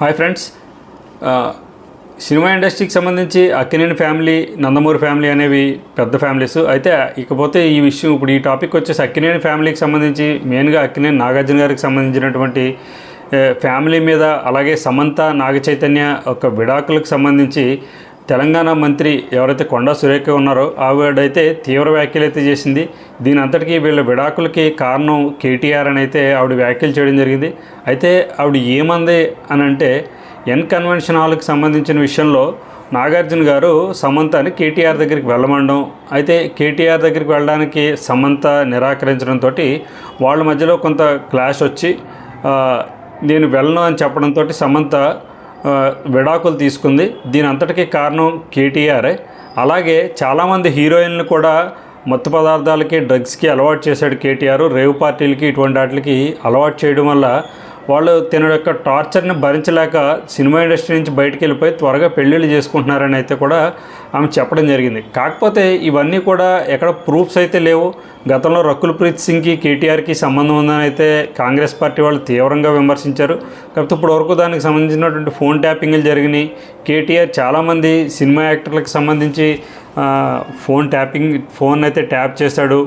Hi friends. Cinema ఇండస్ట్రీకి సంబంధించి Akkineni family Nandamuri family అనేవి పెద్ద ఫ్యామిలీస్. అయితే ఇకపోతే ఈ విషయం ఇప్పుడు ఈ టాపిక్ వచ్చేసి అక్కినేని ఫ్యామిలీకి సంబంధించి మెయిన్గా అక్కినేని నాగార్జున గారికి సంబంధించినటువంటి ఫ్యామిలీ మీద అలాగే సమంత నాగ చైతన్య ఒక విడాకులకు సంబంధించి తెలంగాణ మంత్రి ఎవరైతే కొండా సురేఖ ఉన్నారో ఆవిడైతే తీవ్ర వ్యాఖ్యలు అయితే చేసింది. దీని అంతటికీ వీళ్ళ విడాకులకి కారణం కేటీఆర్ అని అయితే ఆవిడ వ్యాఖ్యలు చేయడం జరిగింది. అయితే ఆవిడ ఏమంది అని అంటే ఎన్ కన్వెన్షన్ హాల్కి సంబంధించిన విషయంలో నాగార్జున గారు సమంత అని కేటీఆర్ దగ్గరికి వెళ్ళమండం అయితే కేటీఆర్ దగ్గరికి వెళ్ళడానికి సమంత నిరాకరించడంతో వాళ్ళ మధ్యలో కొంత క్లాష్ వచ్చి నేను వెళ్ళను అని చెప్పడంతో సమంత విడాకులు తీసుకుంది. దీని అంతటికీ కారణం కేటీఆరే. అలాగే చాలామంది హీరోయిన్లు కూడా మత్తు పదార్థాలకి డ్రగ్స్కి అలవాటు చేశాడు కేటీఆర్. రేవ్ పార్టీలకి ఇటువంటి వాటికి అలవాటు చేయడం వల్ల వాళ్ళు తన యొక్క టార్చర్ని భరించలేక సినిమా ఇండస్ట్రీ నుంచి బయటికి వెళ్ళిపోయి త్వరగా పెళ్ళిళ్ళు చేసుకుంటున్నారని అయితే కూడా ఆమె చెప్పడం జరిగింది. కాకపోతే ఇవన్నీ కూడా ఎక్కడ ప్రూఫ్స్ అయితే లేవు. గతంలో రకుల్ ప్రీత్ సింగ్కి కేటీఆర్కి సంబంధం ఉందని అయితే కాంగ్రెస్ పార్టీ వాళ్ళు తీవ్రంగా విమర్శించారు. కాకపోతే ఇప్పుడు వరకు దానికి సంబంధించినటువంటి ఫోన్ ట్యాపింగ్లు జరిగినాయి. కేటీఆర్ చాలామంది సినిమా యాక్టర్లకు సంబంధించి ఫోన్ ట్యాపింగ్ ఫోన్ అయితే ట్యాప్ చేశాడు.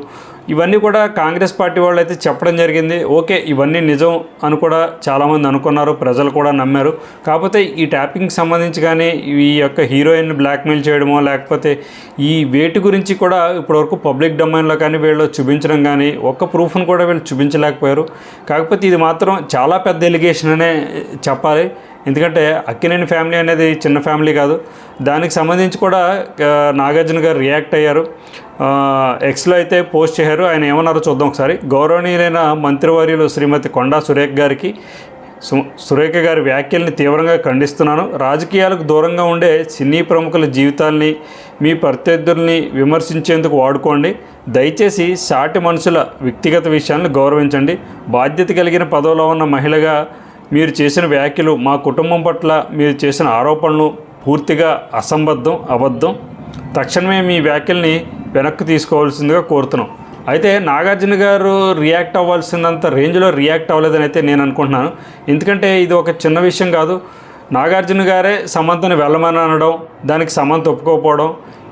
ఇవన్నీ కూడా కాంగ్రెస్ పార్టీ వాళ్ళు అయితే చెప్పడం జరిగింది. ఓకే ఇవన్నీ నిజం అని కూడా చాలామంది అనుకున్నారు ప్రజలు కూడా నమ్మారు. కాకపోతే ఈ ట్యాపింగ్కి సంబంధించి కానీ ఈ యొక్క హీరోయిన్ బ్లాక్మెయిల్ చేయడమో లేకపోతే ఈ వేటి గురించి కూడా ఇప్పటివరకు పబ్లిక్ డొమైన్లో కానీ వీళ్ళు చూపించడం కానీ ఒక్క ప్రూఫ్ను కూడా వీళ్ళు చూపించలేకపోయారు. కాకపోతే ఇది మాత్రం చాలా పెద్ద ఎలిగేషన్ అనే చెప్పాలి. ఎందుకంటే అక్కినేని ఫ్యామిలీ అనేది చిన్న ఫ్యామిలీ కాదు. దానికి సంబంధించి కూడా నాగార్జున గారు రియాక్ట్ అయ్యారు. ఎక్స్లో అయితే పోస్ట్ చేశారు. ఆయన ఏమన్నారో చూద్దాం ఒకసారి. గౌరవనీయులైన మంత్రివర్యులు శ్రీమతి కొండా సురేఖ గారికి సు- సురేఖ గారి వ్యాఖ్యల్ని తీవ్రంగా ఖండిస్తున్నాను. రాజకీయాలకు దూరంగా ఉండే సినీ ప్రముఖుల జీవితాల్ని మీ ప్రత్యర్థుల్ని విమర్శించేందుకు వాడుకోండి. దయచేసి సాటి మనుషుల వ్యక్తిగత విషయాలను గౌరవించండి. బాధ్యత కలిగిన పదవిలో ఉన్న మహిళగా మీరు చేసిన వ్యాఖ్యలు మా కుటుంబం పట్ల మీరు చేసిన ఆరోపణలు పూర్తిగా అసంబద్ధం అబద్ధం. తక్షణమే మీ వ్యాఖ్యల్ని వెనక్కి తీసుకోవాల్సిందిగా కోరుతున్నాం. అయితే నాగార్జున గారు రియాక్ట్ అవ్వాల్సినంత రేంజ్లో రియాక్ట్ అవ్వలేదని అయితే నేను అనుకుంటున్నాను. ఎందుకంటే ఇది ఒక చిన్న విషయం కాదు. నాగార్జున గారే సమంతని వెళ్ళమని అనడం దానికి సమంత ఒప్పుకోకపోవడం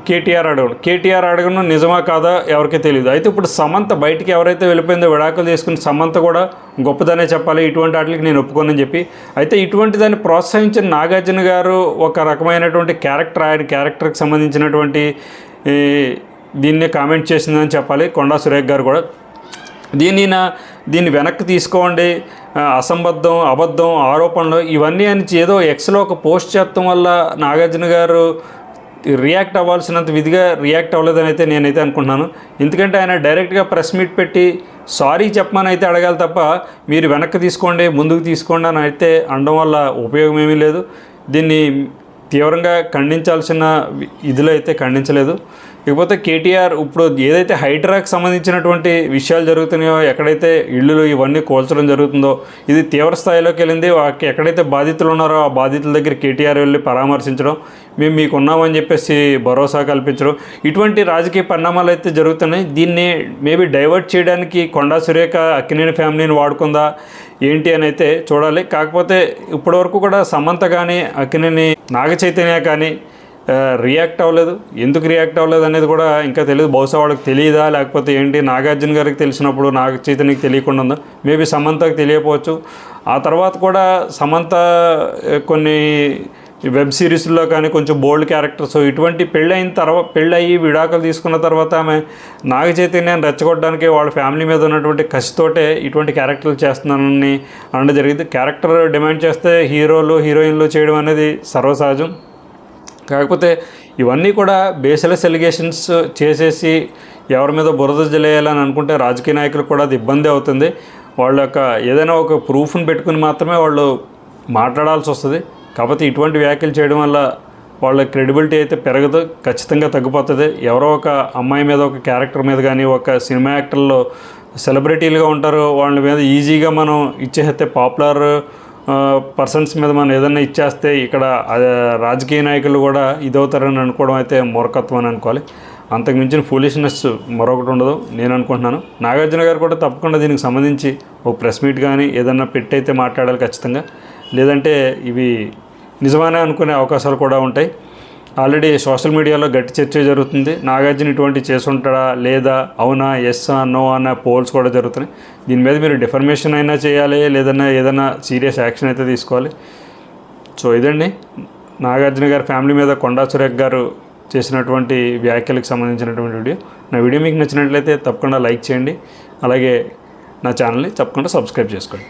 కేటీఆర్ అడగడం కేటీఆర్ అడగడం నిజమా కాదా ఎవరికీ తెలియదు అయితే ఇప్పుడు సమంత బయటికి ఎవరైతే వెళ్ళిపోయిందో విడాకులు తీసుకుని సమంత కూడా గొప్పదనే చెప్పాలి. ఇటువంటి వాటికి నేను ఒప్పుకోనని చెప్పి. అయితే ఇటువంటి దాన్ని ప్రోత్సహించిన నాగార్జున గారు ఒక రకమైనటువంటి క్యారెక్టర్ ఆయన క్యారెక్టర్కి సంబంధించినటువంటి దీన్ని కామెంట్ చేసిందని చెప్పాలి. కొండా సురేఖ్ గారు కూడా. దీన్ని నా దీన్ని వెనక్కి తీసుకోండి. అసంబద్ధం అబద్ధం ఆరోపణలు ఇవన్నీ అని ఏదో ఎక్స్లో ఒక పోస్ట్ చేయడం వల్ల నాగార్జున గారు రియాక్ట్ అవ్వాల్సినంత విధిగా రియాక్ట్ అవ్వలేదని అయితే నేనైతే అనుకుంటున్నాను. ఎందుకంటే ఆయన డైరెక్ట్గా ప్రెస్ మీట్ పెట్టి సారీ చెప్పమని అయితే అడగాలి తప్ప మీరు వెనక్కి తీసుకోండి ముందుకు తీసుకోండి అని అయితే అనడం వల్ల ఉపయోగం ఏమీ లేదు. దీన్ని తీవ్రంగా ఖండించాల్సిన ఇదిలో అయితే ఖండించలేదు. ఇకపోతే కేటీఆర్ ఇప్పుడు ఏదైతే హైడ్రాకి సంబంధించినటువంటి విషయాలు జరుగుతున్నాయో ఎక్కడైతే ఇళ్ళు ఇవన్నీ కోల్చడం జరుగుతుందో ఇది తీవ్ర స్థాయిలోకి వెళ్ళింది. వాకి ఎక్కడైతే బాధితులు ఉన్నారో ఆ బాధితుల దగ్గర కేటీఆర్ వెళ్ళి పరామర్శించడం మేము మీకు ఉన్నామని చెప్పేసి భరోసా కల్పించడం. ఇటువంటి రాజకీయ పరిణామాలు అయితే జరుగుతున్నాయి. దీన్ని మేబీ డైవర్ట్ చేయడానికి కొండా సురేఖ అక్కినేని ఫ్యామిలీని వాడుకుందా ఏంటి అని అయితే చూడాలి. కాకపోతే ఇప్పటివరకు కూడా సమంత కానీ అక్కినేని నాగ చైతన్య కానీ రియాక్ట్ అవ్వలేదు. ఎందుకు రియాక్ట్ అవ్వలేదు అనేది కూడా ఇంకా తెలియదు బహుశా వాళ్ళకి తెలియదా లేకపోతే ఏంటి? నాగార్జున గారికి తెలిసినప్పుడు నాగ చైతన్యకి తెలియకుండా ఉందా? మేబీ సమంతకి తెలియకపోవచ్చు. ఆ తర్వాత కూడా సమంత కొన్ని వెబ్ సిరీస్లో కానీ కొంచెం బోల్డ్ క్యారెక్టర్స్ ఇటువంటి పెళ్ళి అయిన తర్వాత పెళ్ళి అయ్యి విడాకులు తీసుకున్న తర్వాత ఆమె నాగ చైతన్యాన్ని రెచ్చగొట్టడానికి వాళ్ళ ఫ్యామిలీ మీద ఉన్నటువంటి కసితోటే ఇటువంటి క్యారెక్టర్లు చేస్తున్నానని అనడం జరిగింది. క్యారెక్టర్ డిమాండ్ చేస్తే హీరోలు హీరోయిన్లు చేయడం అనేది సర్వసహజం. కాకపోతే ఇవన్నీ కూడా బేస్లెస్ ఎలిగేషన్స్ చేసేసి ఎవరి మీద బురద జలేయాలని అనుకుంటే రాజకీయ నాయకులకు కూడా అది ఇబ్బంది అవుతుంది. వాళ్ళ యొక్క ఏదైనా ఒక ప్రూఫ్ని పెట్టుకుని మాత్రమే వాళ్ళు మాట్లాడాల్సి వస్తుంది. కాకపోతే ఇటువంటి వ్యాఖ్యలు చేయడం వల్ల వాళ్ళ క్రెడిబిలిటీ అయితే పెరగదు ఖచ్చితంగా తగ్గిపోతుంది. ఎవరో ఒక అమ్మాయి మీద ఒక క్యారెక్టర్ మీద కానీ ఒక సినిమా యాక్టర్లో సెలబ్రిటీలుగా ఉంటారు. వాళ్ళ మీద ఈజీగా మనం ఇచ్చేస్తే పాపులర్ పర్సన్స్ మీద మనం ఏదైనా ఇచ్చేస్తే ఇక్కడ రాజకీయ నాయకులు కూడా ఇదవుతారని అనుకోవడం అయితే మూర్ఖత్వం అని అనుకోవాలి. అంతకు మించిన ఫూలిష్నెస్ మరొకటి ఉండదు నేను అనుకుంటున్నాను. నాగార్జున గారు కూడా తప్పకుండా దీనికి సంబంధించి ఒక ప్రెస్ మీట్ కానీ ఏదన్నా పెట్టి అయితే మాట్లాడాలి ఖచ్చితంగా. లేదంటే ఇవి నిజమానే అనుకునే అవకాశాలు కూడా ఉంటాయి. ఆల్రెడీ సోషల్ మీడియాలో గట్టి చర్చ జరుగుతుంది. నాగార్జున ఇటువంటి చేసుంటాడా లేదా? అవునా? ఎస్ నో అన్న పోల్స్ కూడా జరుగుతున్నాయి. దీని మీద మీరు డిఫర్మేషన్ అయినా చేయాలి లేదన్నా ఏదైనా సీరియస్ యాక్షన్ అయితే తీసుకోవాలి. సో ఇదండి. నాగార్జున గారి ఫ్యామిలీ మీద కొండా సురేఖ్ గారు చేసినటువంటి వ్యాఖ్యలకు సంబంధించినటువంటి వీడియో. నా వీడియో మీకు నచ్చినట్లయితే తప్పకుండా లైక్ చేయండి. అలాగే నా ఛానల్ని తప్పకుండా సబ్స్క్రైబ్ చేసుకోండి.